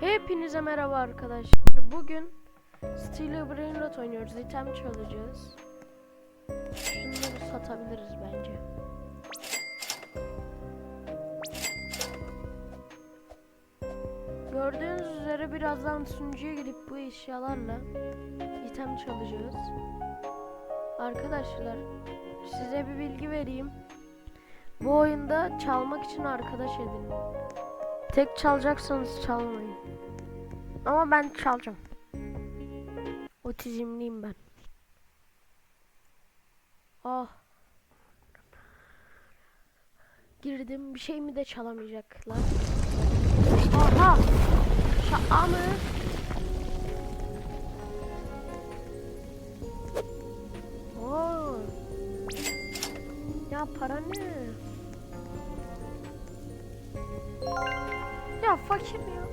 Hepinize merhaba arkadaşlar. Bugün Steel Brain Rot oynuyoruz. İtem çalacağız. Şunları satabiliriz bence. Gördüğünüz üzere birazdan sunucuya gidip bu eşyalarla item çalacağız. Arkadaşlar size bir bilgi vereyim. Bu oyunda çalmak için arkadaş edinin. Tek çalacaksanız çalmayın. Ama ben çalacağım. Otizmliyim ben. Ah. Girdim bir şey mi de çalamayacaklar. Aha. Şaka mı? Ya para ne? Ya fakir ya.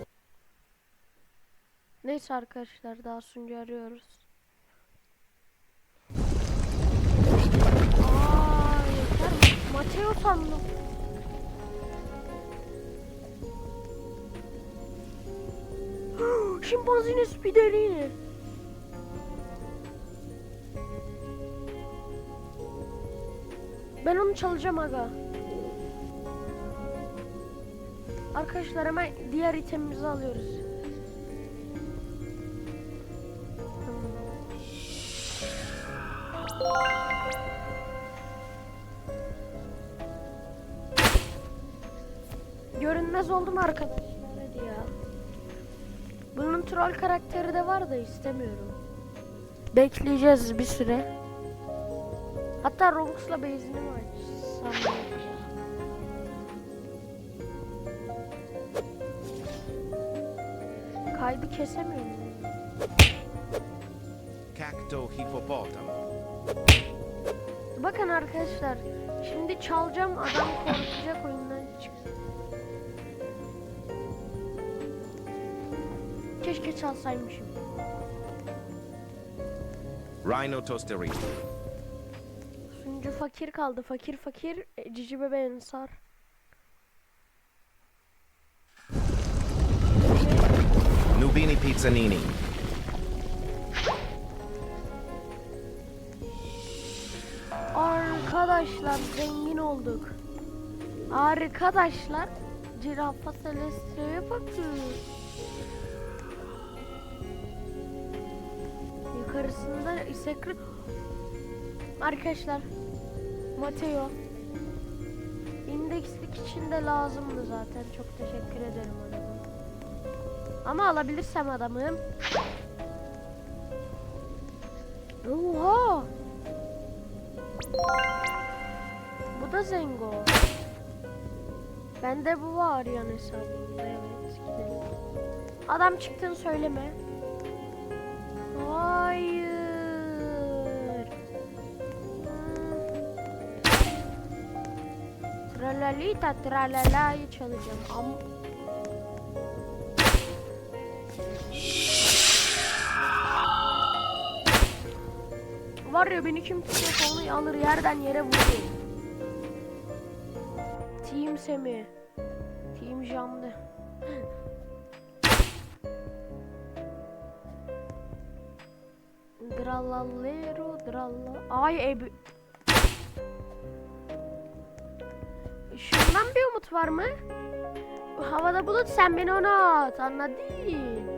Neyse arkadaşlar daha sunucu arıyoruz. Aa yeter? Mateo sandım. Şimpanzini spiderini. Ben onu çalacağım aga. Arkadaşlar hemen diğer itemimizi alıyoruz. Görünmez oldum arkadaşlar hadi ya. Bunun troll karakteri de var da istemiyorum. Bekleyeceğiz bir süre. Hatta Robux'la base'ini mi açsam? Kaydı kesemiyorum. Cacto hippopotam. Bakın arkadaşlar. Şimdi çalacağım adam korkacak oyundan çık. Keşke çalsaymışım. Rhino toastery. Sunucu fakir kaldı. Fakir fakir. E, Cici bebe ensar. Nubini pizzanini. Arkadaşlar zengin olduk. Arkadaşlar Cirafa Celestia'ya bakın. Yukarısında Secret Arkadaşlar Mateo İndekslik için de lazımdı zaten. Çok teşekkür ederim adamım. Ama alabilirsem adamım. Oha! Bu da Zengo. Bende bu var yan hesabımda evet. Adam çıktığını söyleme. Hayır. Tralalita tralala'yı çalacağım. Am Var ya beni kim tutuyorsa onu alır yerden yere vurur. Team Semi. Team Jam'dı. Drallallero dralla. Ay ebi. Şundan bir umut var mı? Havada bulut sen beni ona at anladın?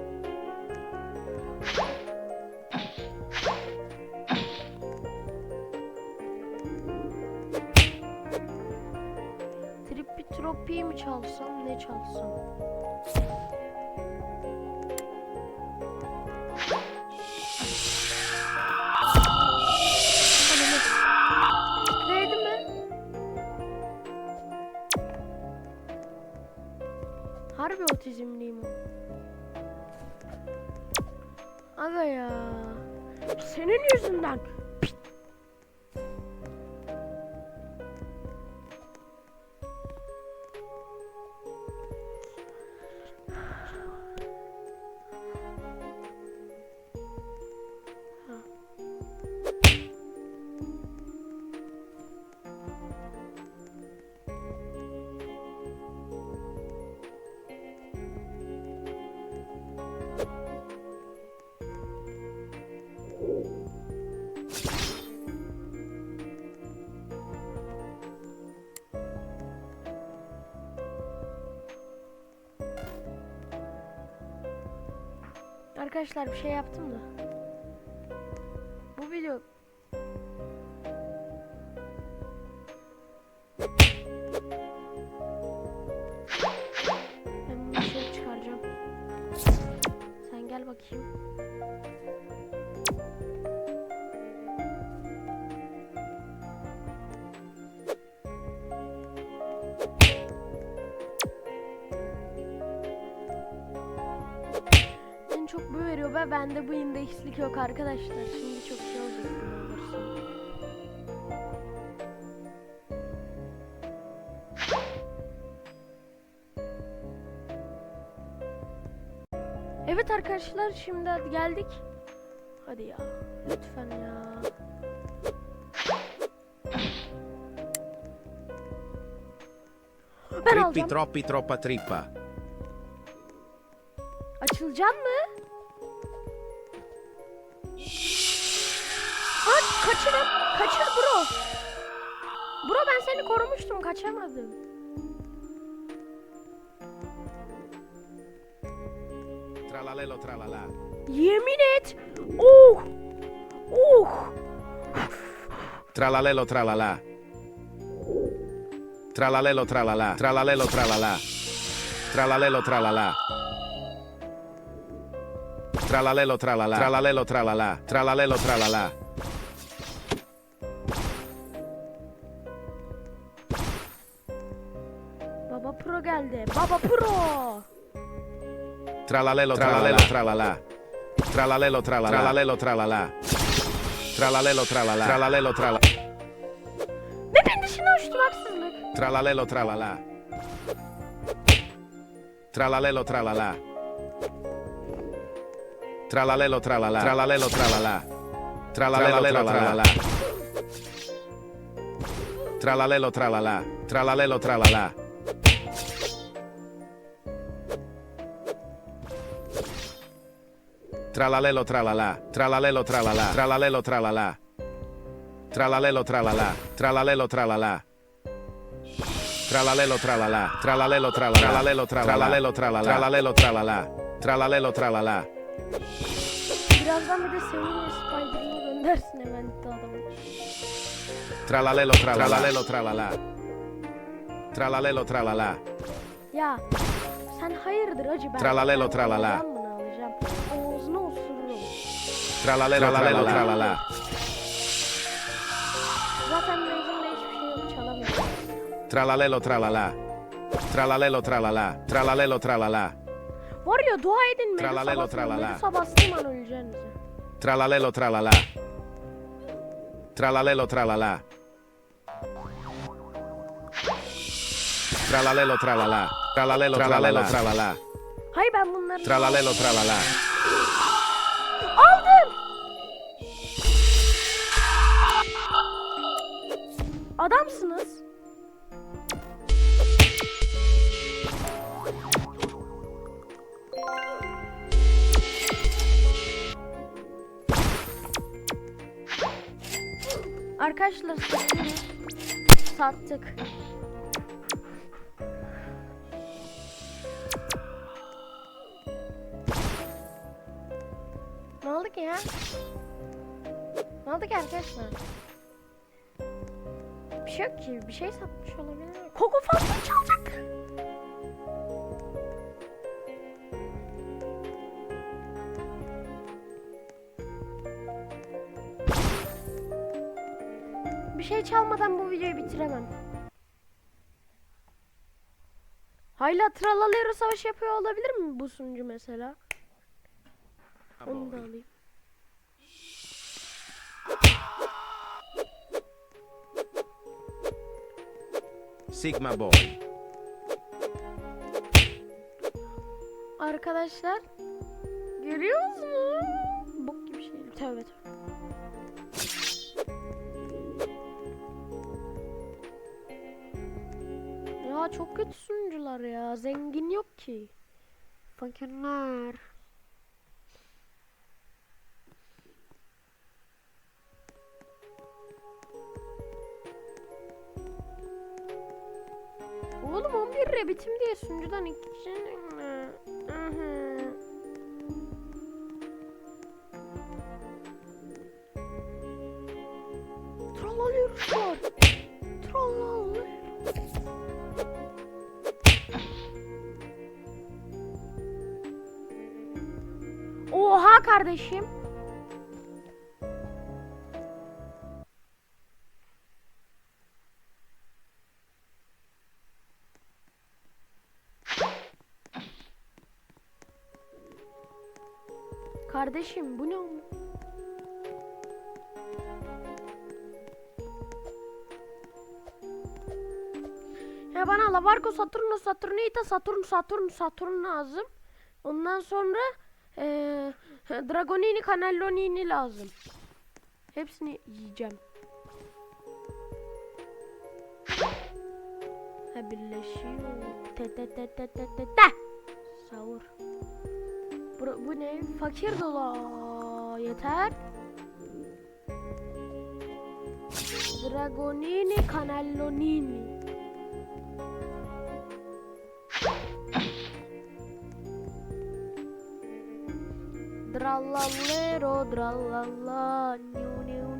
Tripitropiyi mi çalsam ne çalsam? Değdi mi? Harbi otizmliyim. Aga ya. Senin yüzünden. Arkadaşlar bir şey yaptım da. Bende bu indekslik yok arkadaşlar. Şimdi çok şey olacak. Evet arkadaşlar şimdi hadi geldik. Hadi ya. Lütfen ya. Ben Trippi alacağım. troppi troppa trippa. Açılacak mı? Aa kaçırın. Kaçır bro. Bro ben seni korumuştum. Kaçamadım. Tralalelo tralala. Yemin et. Oh. Oh. Tralalelo tralala. Tralalelo tralala. Tralalelo tralala. Tralalelo tralala. Tralalelo tralala. Tralalelo tralala. Tralalelo tralala. Tralalelo tralalelo tralala. Tralalelo tralala. Tralalelo tralala. Tralalelo tralala. Tralalelo tralala. Map'in dışına uçtum haksızlık. Tralalelo tralala. Tralalelo tralala. Tralalelo tralala. Tralalelo tralala. Tralalelo tralala. Tralalelo tralala. Tralalelo tralala. Tralalelo tralala. Tralalelo tralala. Tralalelo tralala. Tralalelo tralala. Tralalelo tralala. Tralalelo tralala, tralalelo tralala, tralalelo tralala, tralalelo tralala, tralalelo tralala, tralalelo tralala. Birazdan bir de Sevin'le Spider'ını göndersin eventte adamı. Tralalelo tralala, tralalelo tralala. Tralalelo tralala. Ya sen hayırdır acı ben. Tralalelo tralala. Tralalelo tralala, tralala. Zaten Raven'de hiçbir şey yok çalamıyorum. Tralalelo tralala. Tralalelo tralala, tralalelo tralala. Var ya dua edin Medusa Tralalelo basın. tralala. Medusa bastığım an öleceğinize. Tralalelo tralala. Tralalelo tralala. Tralalelo tralala. Tralalelo tralalelo tralala. Hayır ben bunları Tralalelo tralala. Adamsınız. Arkadaşlar. Sattık. Ne oldu ki ya? Ne oldu ki arkadaşlar? Şey yok ki. Bir şey satmış olabilir. Koku fazla çalacak. Bir şey çalmadan bu videoyu bitiremem. Hayla Tralalero savaşı yapıyor olabilir mi bu sunucu mesela? Onu da alayım. Sigma Boy. Arkadaşlar görüyor musunuz? Bok gibi şey. Tövbe tövbe. Ya çok kötü sunucular ya. Zengin yok ki. Fakirler. bir rabbitim diye sunucudan iki kişinin... Trollalıyor şu an. Trollalıyor. Oha kardeşim. Kardeşim bu ne? Ya bana Lavargo, Saturno, Saturnita, Saturn, Saturn, Saturn lazım. Ondan sonra eee Dragonini, Cannellonini lazım. Hepsini yiyeceğim. Ha birleşiyor. Te te te te te te te. Bu, bu ne? Fakir dola. Yeter. Dragonini, Cannellonini. Drallallero, drallalla, niu niu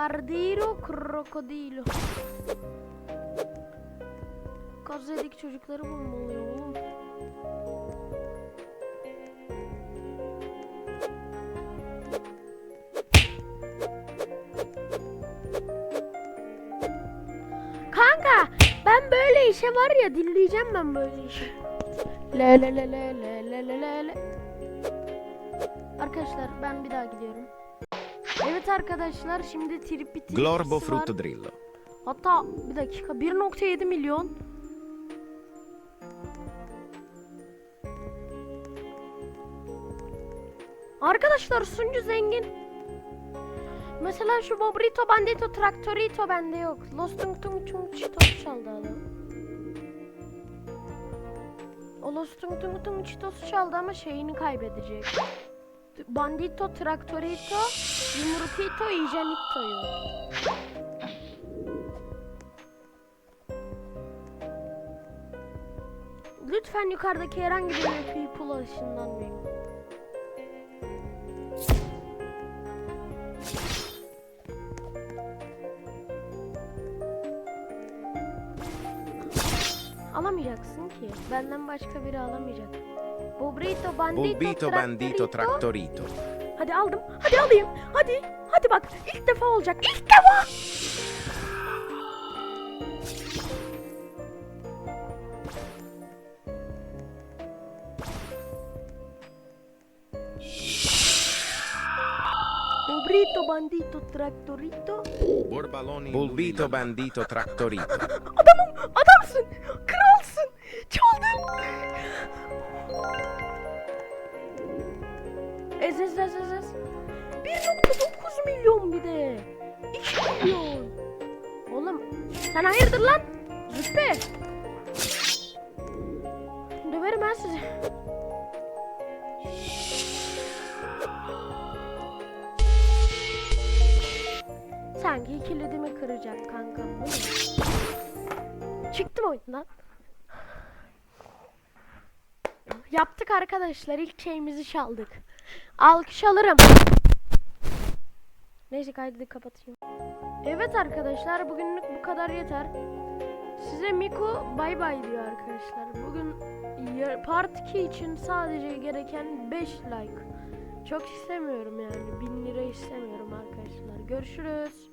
Bombardiro krokodilo. Gazze'deki çocukları bulmalıyım oğlum. Kanka ben böyle işe var ya dinleyeceğim ben böyle işe. Le le le le le le le le. Arkadaşlar ben bir daha gidiyorum. Evet arkadaşlar şimdi trip bitti. Glorbo frutto drillo. Hatta bir dakika 1.7 milyon. Arkadaşlar sunucu zengin. Mesela şu Bobrito Bandito Traktorito bende yok. Los Tung Tung Tung Cheetos çaldı adam. O Los Tung Tung Tung Cheetos çaldı ama şeyini kaybedecek. Bandito Traktorito Yumrukito Ijanito'yu. Lütfen yukarıdaki herhangi bir map'i pull ışınlanmayın. Ki. Benden başka biri alamayacak. Bobrito, bandito, Bulbito bandito traktorito. Hadi aldım. Hadi alayım. Hadi. Hadi bak. İlk defa olacak. İlk defa. Bobrito, bandito, traktorito. Borbaloni. Bulbito bandito traktorito. Adamım, adamsın. Kralsın. Çaldın. Ez ez ez ez ez. 1.9 milyon bir de. 2 milyon. Oğlum sen hayırdır lan? Züppe. Döverim ben sizi. Sanki kilidimi kıracak kankam? Çıktım oyundan. Yaptık arkadaşlar. İlk şeyimizi çaldık. Alkış alırım. Neyse kaydı kapatayım. Evet arkadaşlar bugünlük bu kadar yeter. Size Miko bay bay diyor arkadaşlar. Bugün part 2 için sadece gereken 5 like. Çok istemiyorum yani. 1000 lira istemiyorum arkadaşlar. Görüşürüz.